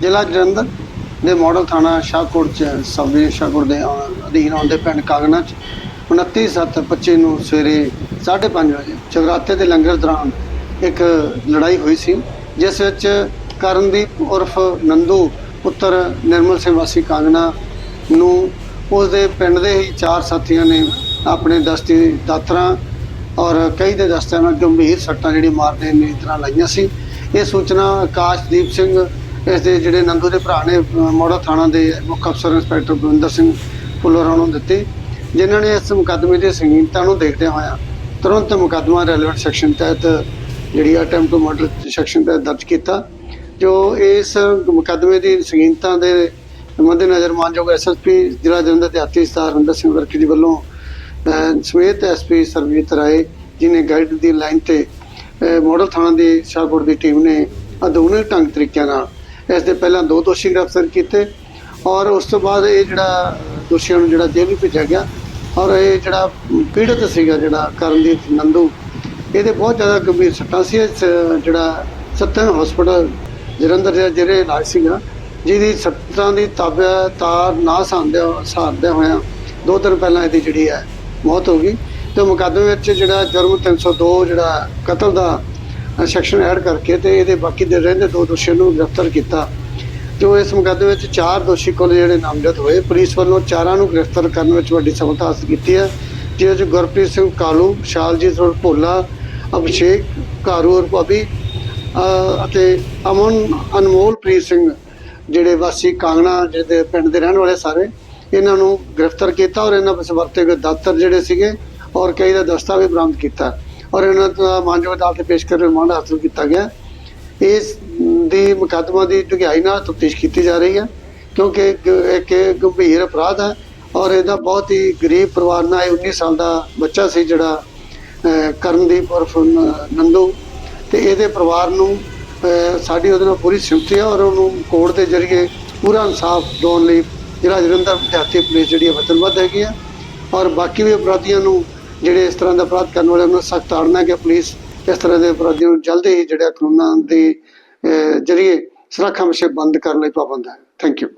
ਜ਼ਿਲ੍ਹਾ ਜਲੰਧਰ ਦੇ ਮਾਡਲ ਥਾਣਾ ਸ਼ਾਹਕੋਟ ਚ ਸਬ ਸ਼ਾਹਕੋਟ ਦੇ ਅ- ਅਧੀਨ ਆਉਂਦੇ ਪਿੰਡ ਕਾਗਨਾ ਚ 29/7/25 ਨੂੰ ਸਵੇਰੇ 5:30 ਵਜੇ ਜਗਰਾਤੇ ਦੇ ਲੰਗਰ ਦੌਰਾਨ ਇੱਕ ਲੜਾਈ ਹੋਈ ਸੀ, ਜਿਸ ਵਿੱਚ ਕਰਨਦੀਪ ਉਰਫ ਨੰਦੂ ਪੁੱਤਰ ਨਿਰਮਲ ਸਿੰਘ ਵਾਸੀ ਕਾਗਨਾ ਨੂੰ ਉਸ ਦੇ ਪਿੰਡ ਦੇ ਹੀ ਚਾਰ ਸਾਥੀਆਂ ਨੇ ਆਪਣੇ ਦਸਤੀ ਦਾਤਰਾਂ ਔਰ ਕਈ ਦੇ ਦਸਤਿਆਂ ਨਾਲ ਗੰਭੀਰ ਸੱਟਾਂ ਜਿਹੜੀ ਮਾਰਦੇ ਨੇ, ਇਸ ਤਰ੍ਹਾਂ ਲਾਈਆਂ ਸੀ। ਇਹ ਸੂਚਨਾ ਆਕਾਸ਼ਦੀਪ ਸਿੰਘ ਇਸ ਦੇ ਜਿਹੜੇ ਨੰਦੂ ਦੇ ਭਰਾ ਨੇ ਮੋੜਾ ਥਾਣਾ ਦੇ ਮੁੱਖ ਅਫਸਰ ਇੰਸਪੈਕਟਰ ਬਲਵਿੰਦਰ ਸਿੰਘ ਫੁੱਲਰਾਂ ਨੂੰ ਦਿੱਤੀ, ਜਿਨ੍ਹਾਂ ਨੇ ਇਸ ਮੁਕੱਦਮੇ ਦੀ ਸੰਗੀਨਤਾ ਨੂੰ ਦੇਖਦਿਆਂ ਹੋਇਆਂ ਤੁਰੰਤ ਮੁਕੱਦਮਾ ਰੈਲੇਵੈਂਟ ਸੈਕਸ਼ਨ ਤਹਿਤ ਜਿਹੜੀ ਅਟੈਂਪਟ ਟੂ ਮਰਡਰ ਸੈਕਸ਼ਨ ਤਹਿਤ ਦਰਜ ਕੀਤਾ, ਜੋ ਇਸ ਮੁਕੱਦਮੇ ਦੀ ਸੰਗੀਨਤਾ ਦੇ ਮੱਦੇਨਜ਼ਰ ਮਾਨਯੋਗ ਐਸਐਸਪੀ ਜ਼ਿਲ੍ਹਾ ਜਲੰਧਰ ਦੇ ਆਤੀ ਸਤਾਰ ਹਰਿੰਦਰ ਸਿੰਘ ਵਰਕੀ ਜੀ ਵੱਲੋਂ, ਅਹ, ਸਮੇਤ ਐਸਪੀ ਸਰਵੀਤ ਰਾਏ ਜਿਨੇ ਗਾਈਡ ਦੀ ਲਾਈਨ ਤੇ, ਅਹ ਥਾਣਾ ਦੀ ਸ਼ਾਹਕੋਟ ਦੀ ਟੀਮ ਨੇ ਆਧੁਨਿਕ ਢੰਗ ਤਰੀਕਿਆਂ ਨਾਲ ਇਸ ਦੇ ਪਹਿਲਾਂ ਦੋ ਦੋਸ਼ੀ ਗ੍ਰਿਫਤਾਰ ਕੀਤੇ ਔਰ ਉਸ ਤੋਂ ਬਾਅਦ ਇਹ ਜਿਹੜਾ ਦੋਸ਼ੀਆਂ ਨੂੰ ਜਿਹੜਾ ਜੇਲ੍ਹ ਵੀ ਭੇਜਿਆ ਗਿਆ ਔਰ ਇਹ ਜਿਹੜਾ ਪੀੜਤ ਸੀਗਾ ਜਿਹੜਾ ਕਰਨਦੀਪ ਨੰਦੂ, ਇਹਦੇ ਬਹੁਤ ਜ਼ਿਆਦਾ ਗੰਭੀਰ ਸੱਟਾਂ ਸੀ। ਇਸ ਜਿਹੜਾ ਸਤਨ ਹਸਪੀਟਲ ਜਲੰਧਰ ਦੇ ਜਿਹੜੇ ਇਲਾਜ ਸੀਗਾ, ਜਿਹਦੀ ਸੱਟਾਂ ਦੀ ਤਾਬਿਆ ਤਾਰ ਨਾ ਸਾਂਦਿਆ ਸਹਾਰਦਿਆਂ ਹੋਇਆਂ ਦੋ ਦਿਨ ਪਹਿਲਾਂ ਇਹਦੀ ਜਿਹੜੀ ਹੈ ਮੌਤ ਹੋ ਗਈ। ਤੇ ਮੁਕੱਦਮੇ ਵਿੱਚ ਜਿਹੜਾ ਜੁਰਮ 302 ਜਿਹੜਾ ਕਤਲ ਦਾ ਸੈਕਸ਼ਨ ਐਡ ਕਰਕੇ ਤੇ ਇਹਦੇ ਬਾਕੀ ਦੇ ਰਹਿੰਦੇ ਦੋ ਦੋਸ਼ੀਆਂ ਨੂੰ ਗ੍ਰਿਫਤਾਰ ਕੀਤਾ। ਜੋ ਇਸ ਮੁਕੱਦਮੇ ਵਿੱਚ ਚਾਰ ਦੋਸ਼ੀ ਕੋਲ ਜਿਹੜੇ ਨਾਮਜ਼ਦ ਹੋਏ। ਪੁਲਿਸ ਵੱਲੋਂ ਚਾਰਾਂ ਨੂੰ ਗ੍ਰਿਫਤਾਰ ਕਰਨ ਵਿੱਚ ਵੱਡੀ ਸਫਲਤਾ ਹਾਸਲ ਕੀਤੀ ਹੈ, ਜਿਹਦੇ ਵਿੱਚ ਗੁਰਪ੍ਰੀਤ ਸਿੰਘ ਕਾਲੂ, ਸ਼ਾਲਜੀਤ ਰੋਡ ਭੋਲਾ, ਅਭਿਸ਼ੇਕ ਕਾਰੂ ਔਰ ਭਾਬੀ ਅਤੇ ਅਮਨ ਅਨਮੋਲਪ੍ਰੀਤ ਸਿੰਘ ਜਿਹੜੇ ਵਾਸੀ ਕਾਂਗਣਾ ਜਿਹਦੇ ਪਿੰਡ ਦੇ ਰਹਿਣ ਵਾਲੇ ਸਾਰੇ, ਇਹਨਾਂ ਨੂੰ ਗ੍ਰਿਫਤਾਰ ਕੀਤਾ ਔਰ ਇਹਨਾਂ ਵਿੱਚ ਵਰਤੇ ਗਏ ਦਾਤਰ ਜਿਹੜੇ ਸੀਗੇ ਔਰ ਕਈ ਦਾ ਦਸਤਾਵੇਜ਼ ਬਰਾਮਦ ਕੀਤਾ। ਔਰ ਇਹਨਾਂ ਦਾ ਮਾਨਯੋਗ ਅਦਾਲਤ ਪੇਸ਼ ਕਰ ਰਿਮਾਂਡ ਹਾਸਲ ਕੀਤਾ ਗਿਆ। ਇਸ ਦੀ ਮੁਕੱਦਮਾ ਦੀ ਢੁਕਾਈ ਨਾਲ ਤਫਤੀਸ਼ ਕੀਤੀ ਜਾ ਰਹੀ ਹੈ, ਕਿਉਂਕਿ ਇੱਕ ਗੰਭੀਰ ਅਪਰਾਧ ਹੈ ਔਰ ਇਹਦਾ ਬਹੁਤ ਹੀ ਗਰੀਬ ਪਰਿਵਾਰ ਨਾਲ ਇਹ 19 ਸਾਲ ਦਾ ਬੱਚਾ ਸੀ ਜਿਹੜਾ ਕਰਨਦੀਪ ਉਰਫ ਨੰਦੂ। ਤੇ ਇਹਦੇ ਪਰਿਵਾਰ ਨੂੰ ਸਾਡੀ ਉਹਦੇ ਨਾਲ ਪੂਰੀ ਸਿੰਪਥੀ ਹੈ ਔਰ ਉਹਨੂੰ ਕੋਰਟ ਦੇ ਜ਼ਰੀਏ ਪੂਰਾ ਇਨਸਾਫ ਦਿਵਾਉਣ ਲਈ ਜਿਹੜਾ ਜਲੰਧਰ ਵਿਦਿਆਰਥੀ ਪੁਲਿਸ ਜਿਹੜੀ ਹੈ ਵਚਨਬੱਧ ਹੈਗੀ ਹੈ। ਔਰ ਬਾਕੀ ਵੀ ਅਪਰਾਧੀਆਂ ਨੂੰ ਜਿਹੜੇ ਇਸ ਤਰ੍ਹਾਂ ਦਾ ਅਪਰਾਧ ਕਰਨ ਵਾਲੇ ਉਹਨਾਂ ਸਖਤ ਤਾੜਨਾ ਕਿ ਪੁਲਿਸ ਇਸ ਤਰ੍ਹਾਂ ਦੇ ਅਪਰਾਧੀਆਂ ਨੂੰ ਜਲਦੀ ਹੀ ਜਿਹੜਾ ਕਾਨੂੰਨਾਂ ਦੇ ਜ਼ਰੀਏ ਸੁਰੱਖਿਆ ਵਿਸ਼ੇ ਬੰਦ ਕਰਨ ਲਈ ਪਾਬੰਦ ਹੈ। Thank you